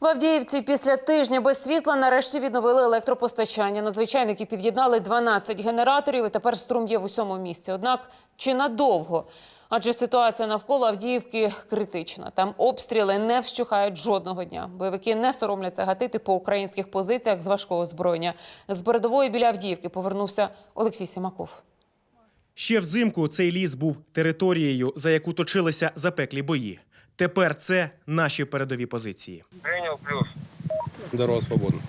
В Авдіївці після тижня без світла нарешті відновили електропостачання. Надзвичайники під'єднали 12 генераторів і тепер струм є в усьому місті. Однак чи надовго? Адже ситуація навколо Авдіївки критична. Там обстріли не вщухають жодного дня. Бойовики не соромляться гатити по українських позиціях з важкого озброєння. З передової біля Авдіївки повернувся Олексій Сімаков. Ще взимку цей ліс був територією, за яку точилися запеклі бої. Тепер це наші передові позиції. Принял плюс. Дорога свободна.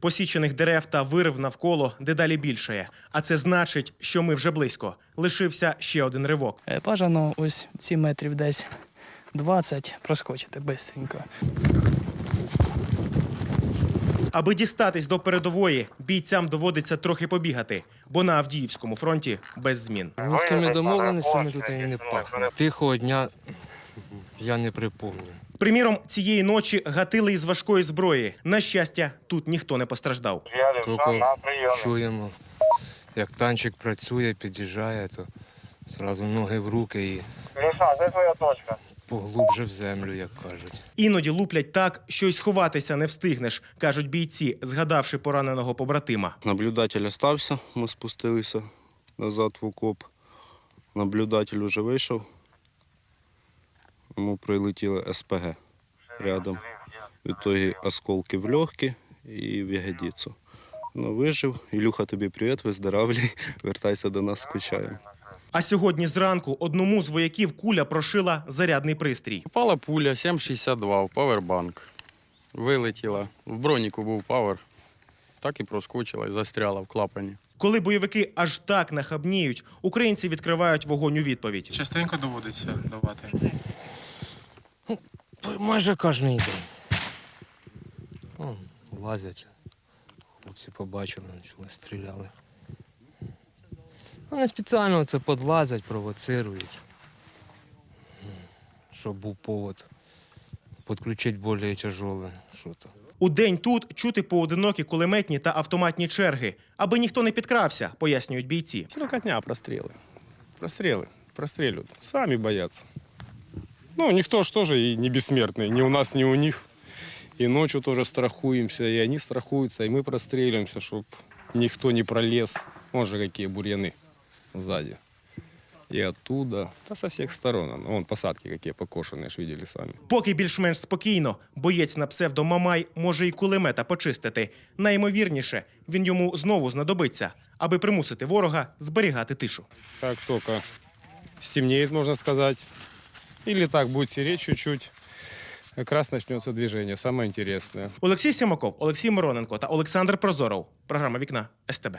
Посічених дерев та вирв навколо дедалі більше. А це значить, що ми вже близько. Лишився ще один ривок. Е, Бажано ось ці метрів десь 20 проскочити бистренько. Аби дістатись до передової, бійцям доводиться трохи побігати, бо на Авдіївському фронті без змін. Міськими домовленостями тут і не пахне. Тихого дня я не припомню. Приміром, цієї ночі гатили із важкої зброї. На щастя, тут ніхто не постраждав. Тільки чуємо, як танчик працює, під'їжджає, то одразу ноги в руки і Леша, де твоя точка? Поглубже в землю, як кажуть. Іноді луплять так, що й сховатися не встигнеш, кажуть бійці, згадавши пораненого побратима. Наблюдатель остався, ми спустилися назад в окоп. Наблюдатель уже вийшов. Йому прилетіли СПГ рядом. В ітогі осколки в легкі і в ягодицю. Ну, вижив. Ілюха, тобі привіт, виздоравлюй. Вертайся до нас, скучаємо. А сьогодні зранку одному з вояків куля прошила зарядний пристрій. Попала пуля 7,62 в павербанк. Вилетіла. В броніку був павер. Так і проскочила і застряла в клапані. Коли бойовики аж так нахабніють, українці відкривають вогонь у відповідь. Частенько доводиться давати. Майже кожен день. Лазять. Хлопці побачили, почали стріляли. Вони спеціально це подлазять, провоцирують. Щоб був повод підключити більш тяжеле. Що то. У день тут чути поодинокі кулеметні та автоматні черги, аби ніхто не підкрався, пояснюють бійці. Строкотня, простріли. Простріли. Прострілюють. Самі бояться. Ну, ніхто ж теж і не безсмертний. Ні у нас, ні у них. І ночі теж страхуємося, і вони страхуються, і ми прострілюємося, щоб ніхто не пролез. Вон же які бур'яни сзади. І оттуда, та со всіх сторон. Вон посадки які покошені, ж видели самі. Поки більш-менш спокійно, боєць на псевдо Мамай може і кулемета почистити. Найімовірніше, він йому знову знадобиться, аби примусити ворога зберігати тишу. Как только стемнеет, можно сказать, или так будет сереть чуть-чуть, как раз начнется движение. Самое интересное. Олексій Сімаков, Олексій Мироненко та Олександр Прозоров. Програма Вікна СТБ.